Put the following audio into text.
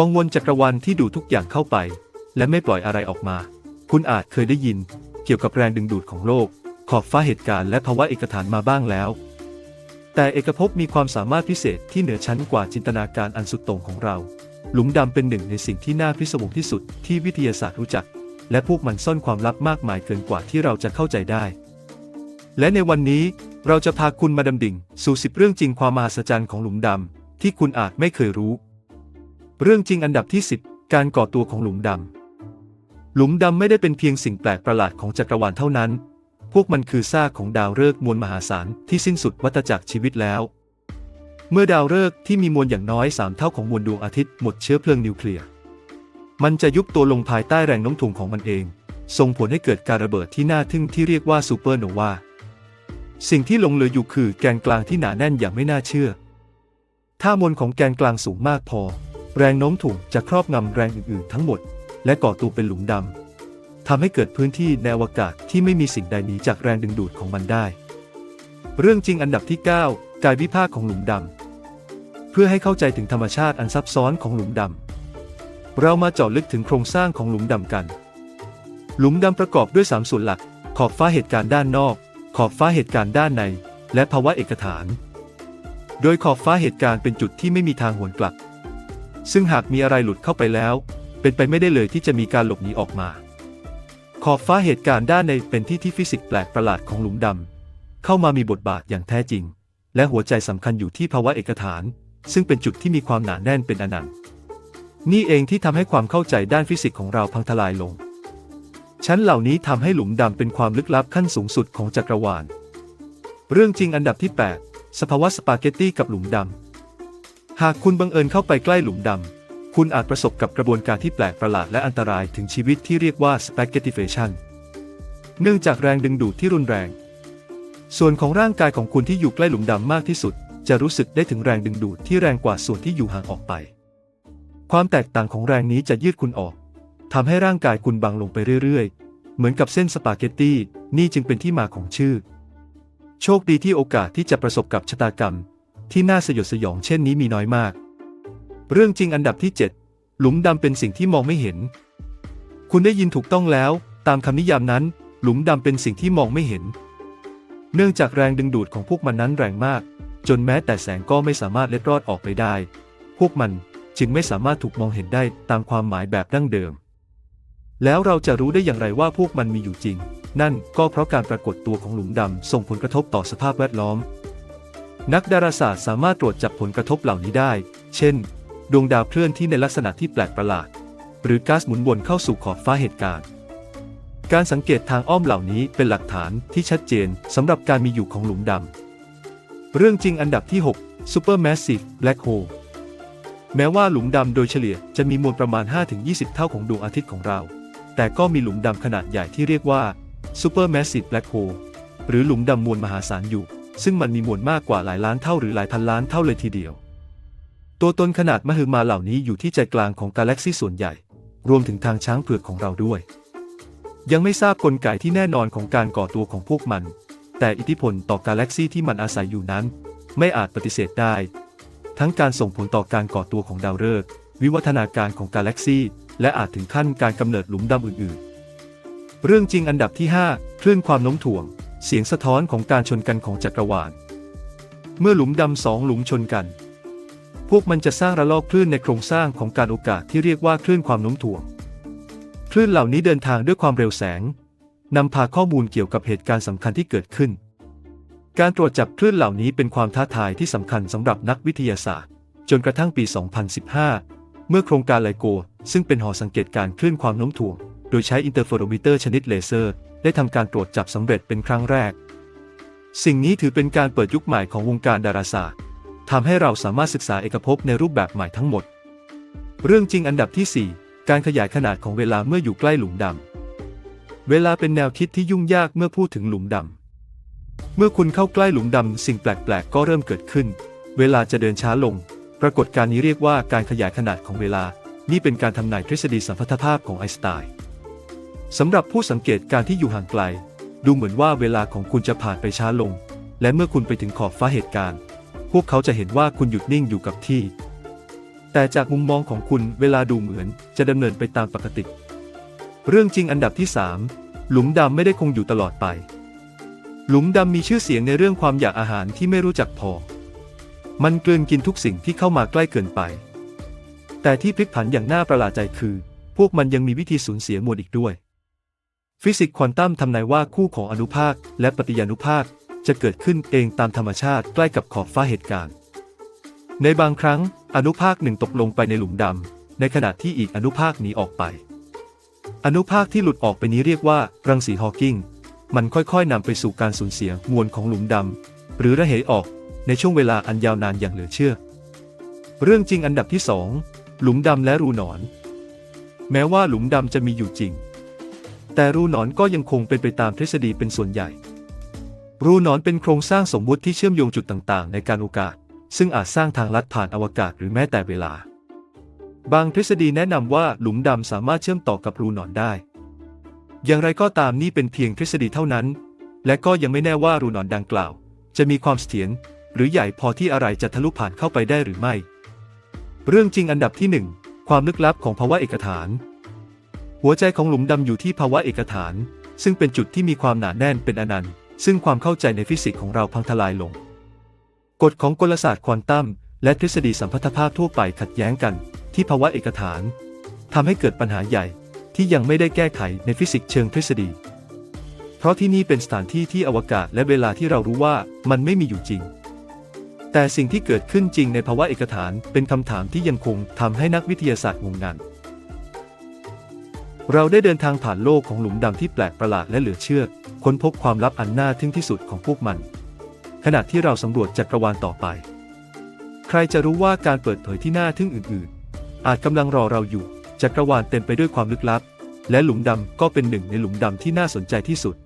วังวนจักรวาลที่ดูทุกอย่างเข้าไป และไม่ปล่อยอะไรออกมา คุณอาจเคยได้ยิน เกี่ยวกับแรงดึงดูดของโลก ขอบฟ้าเหตุการณ์และภาวะเอกฐานมาบ้างแล้ว แต่เอกภพมีความสามารถพิเศษที่เหนือชั้นกว่าจินตนาการอันสุดโต่งของเรา หลุมดำเป็นหนึ่งในสิ่งที่น่าพิศวงที่สุดที่วิทยาศาสตร์รู้จัก และพวกมันซ่อนความลับมากมายเกินกว่าที่เราจะเข้าใจได้ และในวันนี้เราจะพาคุณมาดำดิ่ง สู่สิบเรื่องจริงความมหัศจรรย์ของหลุมดำที่คุณอาจไม่เคยรู้ เรื่องจริงอันดับที่ 10 การก่อตัวของหลุมดำ หลุมดำไม่ได้เป็นเพียงสิ่งแปลกประหลาดของจักรวาลเท่านั้น พวกมันคือซากของดาวฤกษ์มวลมหาศาลที่สิ้นสุดวัฏจักรชีวิตแล้ว เมื่อดาวฤกษ์ที่มีมวลอย่างน้อยสามเท่าของมวลดวงอาทิตย์หมดเชื้อเพลิงนิวเคลียร์ มันจะยุบตัวลงภายใต้แรงโน้มถ่วงของมันเอง ส่งผลให้เกิดการระเบิดที่น่าทึ่งที่เรียกว่าซูเปอร์โนวา สิ่งที่หลงเหลืออยู่คือแกนกลางที่หนาแน่นอย่างไม่น่าเชื่อ ถ้ามวลของแกนกลางสูงมากพอ แรงโน้มถ่วงจะครอบงำแรงอื่นๆทั้งหมด และก่อตัวเป็นหลุมดำทำให้เกิดพื้นที่ในอวกาศที่ไม่มีสิ่งใดหนีจากแรงดึงดูดของมันได้ เรื่องจริงอันดับที่ 9 การวิพากษ์ของหลุมดำเพื่อให้เข้าใจถึงธรรมชาติอันซับซ้อนของหลุมดำเรามาเจาะลึกถึงโครงสร้างของหลุมดำกัน หลุมดำประกอบด้วยสามส่วนหลัก ขอบฟ้าเหตุการณ์ด้านนอก ขอบฟ้าเหตุการณ์ด้านใน และภาวะเอกฐาน โดยขอบฟ้าเหตุการณ์เป็นจุดที่ไม่มีทางหวนกลับ ซึ่งหากมีอะไรหลุดเข้าไปแล้ว เป็นไปไม่ได้เลยที่จะมีการหลบหนีออกมา ขอบฟ้าเหตุการณ์ด้านในเป็นที่ที่ฟิสิกส์แปลกประหลาดของหลุมดำเข้ามามีบทบาทอย่างแท้จริง และหัวใจสำคัญอยู่ที่ภาวะเอกฐาน ซึ่งเป็นจุดที่มีความหนาแน่นเป็นอนันต์นี่เองที่ทำให้ความเข้าใจด้านฟิสิกส์ของเราพังทลายลง ชั้นเหล่านี้ทำให้หลุมดำเป็นความลึกลับขั้นสูงสุดของจักรวาล เรื่องจริงอันดับที่ 8 สภาวะสปาเกตตี้กับหลุมดำ หากคุณบังเอิญเข้าไปใกล้หลุมดำ คุณอาจประสบกับกระบวนการที่แปลกประหลาดและอันตรายถึงชีวิตที่เรียกว่า s p a g h e t t i f a t i o n เนื่องจากแรงดึงดูดที่รุนแรง ส่วนของร่างกายของคุณที่อยู่ใกล้หลุมดำมากที่สุด จะรู้สึกได้ถึงแรงดึงดูดที่แรงกว่าส่วนที่อยู่ห่างออกไป ความแตกต่างของแรงนี้จะยืดคุณออกทำให้ร่างกายคุณบางลงไปเรื่อยๆ เหมือนกับเส้นสปาเกตตี้นี่จึงเป็นที่มาของชื่อ โชคดีที่โอกาสที่จะประสบกับชะตากรรม ที่น่าสยดสยองเช่นนี้มีน้อยมาก เรื่องจริงอันดับที่ 7 หลุมดำเป็นสิ่งที่มองไม่เห็น คุณได้ยินถูกต้องแล้ว ตามคำนิยามนั้น หลุมดำเป็นสิ่งที่มองไม่เห็น เนื่องจากแรงดึงดูดของพวกมันนั้นแรงมาก จนแม้แต่แสงก็ไม่สามารถเล็ดรอดออกไปได้ พวกมันจึงไม่สามารถถูกมองเห็นได้ตามความหมายแบบดั้งเดิม แล้วเราจะรู้ได้อย่างไรว่าพวกมันมีอยู่จริง นั่นก็เพราะการปรากฏตัวของหลุมดำส่งผลกระทบต่อสภาพแวดล้อม นักดาราศาสตร์สามารถตรวจจับผลกระทบเหล่านี้ได้ เช่น ดวงดาวเคลื่อนที่ในลักษณะที่แปลกประหลาด หรือก๊าซหมุนวนเข้าสู่ขอบฟ้าเหตุการณ์ การสังเกตทางอ้อมเหล่านี้เป็นหลักฐานที่ชัดเจนสำหรับการมีอยู่ของหลุมดำ เรื่องจริงอันดับที่ 6 Supermassive Black Hole แม้ว่าหลุมดำโดยเฉลี่ยจะมีมวลประมาณ 5-20 เท่าของดวงอาทิตย์ของเรา แต่ก็มีหลุมดำขนาดใหญ่ที่เรียกว่า Supermassive Black Hole หรือหลุมดำมวลมหาศาลอยู่ ซึ่งมันมีมวลมากกว่าหลายล้านเท่าหรือหลายพันล้านเท่าเลยทีเดียว ตัวตนขนาดมหึมาเหล่านี้อยู่ที่ใจกลางของกาแล็กซีส่วนใหญ่ รวมถึงทางช้างเผือกของเราด้วย ยังไม่ทราบกลไกที่แน่นอนของการก่อตัวของพวกมัน แต่อิทธิพลต่อกาแล็กซีที่มันอาศัยอยู่นั้น ไม่อาจปฏิเสธได้ ทั้งการส่งผลต่อการก่อตัวของดาวฤกษ์วิวัฒนาการของกาแล็กซีและอาจถึงขั้นการกำเนิดหลุมดำอื่นๆ เรื่องจริงอันดับที่ 5 คลื่นความโน้มถ่วง เสียงสะท้อนของการชนกันของจักรวาล เมื่อหลุมดำสองหลุมชนกัน พวกมันจะสร้างระลอกคลื่นในโครงสร้างของการโอกาสที่เรียกว่าคลื่นความโน้มถ่วง คลื่นเหล่านี้เดินทางด้วยความเร็วแสงนำพาข้อมูลเกี่ยวกับเหตุการณ์สำคัญที่เกิดขึ้น การตรวจจับคลื่นเหล่านี้เป็นความท้าทายที่สำคัญสำหรับนักวิทยาศาสตร์ จนกระทั่งปี 2015 เมื่อโครงการไลโก ซึ่งเป็นหอสังเกตการคลื่นความโน้มถ่วง โดยใช้อินเตอร์เฟอโรมิเตอร์ชนิดเลเซอร์ ได้ทำการตรวจจับสำเร็จเป็นครั้งแรก สิ่งนี้ถือเป็นการเปิดยุคใหม่ของวงการดาราศาสตร์ทำให้เราสามารถศึกษาเอกภพในรูปแบบใหม่ทั้งหมด เรื่องจริงอันดับที่ 4 การขยายขนาดของเวลาเมื่ออยู่ใกล้หลุมดำ เวลาเป็นแนวคิดที่ยุ่งยากเมื่อพูดถึงหลุมดำ เมื่อคุณเข้าใกล้หลุมดำสิ่งแปลกๆ ก็เริ่มเกิดขึ้น เวลาจะเดินช้าลง ปรากฏการณ์นี้เรียกว่าการขยายขนาดของเวลา นี่เป็นการทำนายทฤษฎีสัมพัทธภาพของไอน์สไตน์ สำหรับผู้สังเกตการที่อยู่ห่างไกล ดูเหมือนว่าเวลาของคุณจะผ่านไปช้าลง และเมื่อคุณไปถึงขอบฟ้าเหตุการณ์ พวกเขาจะเห็นว่าคุณหยุดนิ่งอยู่กับที่ แต่จากมุมมองของคุณเวลาดูเหมือนจะดำเนินไปตามปกติ เรื่องจริงอันดับที่ 3 หลุมดำไม่ได้คงอยู่ตลอดไป หลุมดำมีชื่อเสียงในเรื่องความอยากอาหารที่ไม่รู้จักพอ มันกลืนกินทุกสิ่งที่เข้ามาใกล้เกินไป แต่ที่พลิกผันอย่างน่าประหลาดใจคือ พวกมันยังมีวิธีสูญเสียมวลอีกด้วย ฟิสิกส์ควอนตัมทำนายว่าคู่ของอนุภาคและปฏิญานุภาค จะเกิดขึ้นเองตามธรรมชาติใกล้กับขอบฟ้าเหตุการณ์ ในบางครั้ง อนุภาคหนึ่งตกลงไปในหลุมดำในขณะที่อีกอนุภาคหนีออกไป อนุภาคที่หลุดออกไปนี้เรียกว่ารังสีฮอว์กิงมันค่อยๆนำไปสู่การสูญเสียมวลของหลุมดำหรือระเหยออกในช่วงเวลาอันยาวนานอย่างเหลือเชื่อ เรื่องจริงอันดับที่สองหลุมดำและรูหนอน แม้ว่าหลุมดำจะมีอยู่จริง แต่รูหนอนก็ยังคงเป็นไปตามทฤษฎีเป็นส่วนใหญ่ รูหนอนเป็นโครงสร้างสมมุติที่เชื่อมโยงจุดต่างๆ ในการโอกาส ซึ่งอาจสร้างทางลัดผ่านอวกาศหรือแม้แต่เวลา บางทฤษฎีแนะนำว่าหลุมดำสามารถเชื่อมต่อกับรูหนอนได้ อย่างไรก็ตามนี่เป็นเพียงทฤษฎีเท่านั้น และก็ยังไม่แน่ว่ารูหนอนดังกล่าว จะมีความเสถียรหรือใหญ่พอที่อะไรจะทะลุผ่านเข้าไปได้หรือไม่ เรื่องจริงอันดับที่หนึ่งความลึกลับของภาวะเอกฐาน หัวใจของหลุมดำอยู่ที่ภาวะเอกฐาน ซึ่งเป็นจุดที่มีความหนาแน่นเป็นอนันต์ ซึ่งความเข้าใจในฟิสิกส์ของเราพังทลายลง กฎของกลศาสตร์ควอนตัมและทฤษฎีสัมพัทธภาพทั่วไปขัดแย้งกัน ที่ภาวะเอกฐานทำให้เกิดปัญหาใหญ่ที่ยังไม่ได้แก้ไขในฟิสิกส์เชิงทฤษฎี เพราะที่นี่เป็นสถานที่ที่อวกาศและเวลาที่เรารู้ว่ามันไม่มีอยู่จริง แต่สิ่งที่เกิดขึ้นจริงในภาวะเอกฐานเป็นคำถามที่ยังคงทำให้นักวิทยาศาสตร์งงงัน เราได้เดินทางผ่านโลกของหลุมดำที่แปลกประหลาดและเหลือเชื่อ ค้นพบความลับอันน่าทึ่งที่สุดของพวกมัน ขณะที่เราสำรวจจักรวาลต่อไป ใครจะรู้ว่าการเปิดเผยที่น่าทึ่งอื่นๆ อาจกำลังรอเราอยู่ จักรวาลเต็มไปด้วยความลึกลับ และหลุมดำก็เป็นหนึ่งในหลุมดำที่น่าสนใจที่สุด